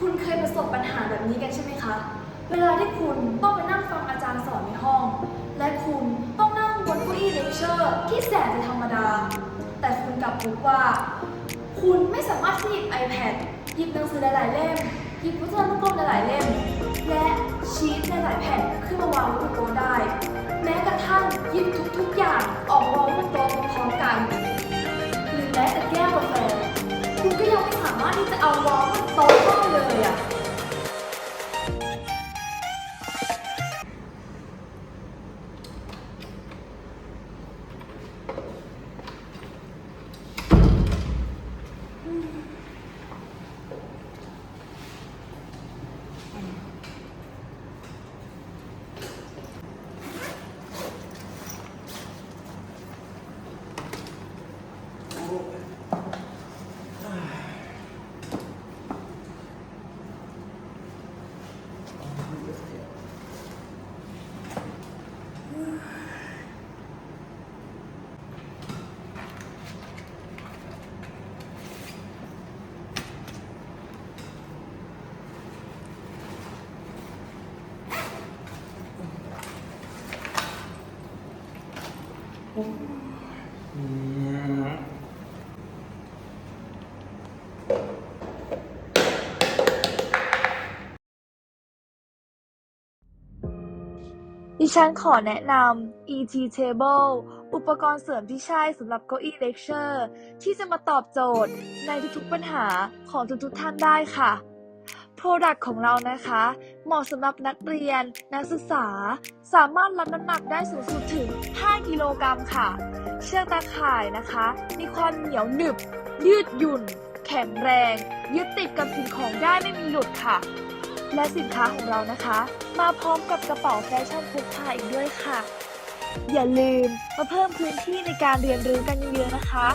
คุณเคยประสบปัญหาแบบนี้กันใช่ไหมคะ เวลาที่คุณต้องไปนั่งฟังอาจารย์สอนในห้อง และคุณต้องนั่งบนเก้าอี้เลคเชอร์ที่แสนจะธรรมดา แต่คุณกลับพบว่า คุณไม่สามารถที่หยิบ iPad หยิบหนังสือหลายๆเล่ม หยิบพจนานุกรมหลายๆเล่ม และชีตหลายๆแผ่นขึ้นมาวางบนโต๊ะได้ แม้กระทั่งหยิบทุกๆอย่างออกมาวางบนโต๊ะพร้อมกัน หรือแม้แต่แก้วกาแฟคุณก็ยังไม่สามารถที่จะเอาวาง ดิฉันขอแนะนำ ET Table อุปกรณ์เสริมที่ใช่สำหรับเก้าอี้เลคเชอร์ ที่จะมาตอบโจทย์ในทุกๆปัญหาของทุกๆท่านได้ค่ะ Product ของเรานะคะ เหมาะสำหรับนักเรียน นักศึกษา สามารถรับน้ำหนักได้สูงสุดถึง 5 กิโลกรัมค่ะ เชือกตาข่ายนะคะ มีความเหนียวหนึบ ยืดหยุ่น แข็งแรง ยึดติดกับสิ่งของได้ไม่มีหลุดค่ะ และสินค้าของเรานะคะ มาพร้อมกับกระเป๋าแฟชั่นพกพาอีกด้วยค่ะ อย่าลืมมาเพิ่มพื้นที่ในการเรียนรู้กันเยอะๆนะคะ